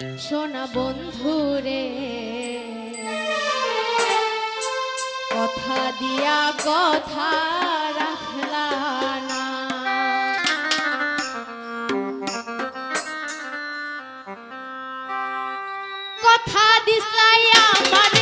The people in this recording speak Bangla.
সোনা বন্ধু রে কথা দিয়া কথা রাখলানা কথা দিসলাইয়া আমার।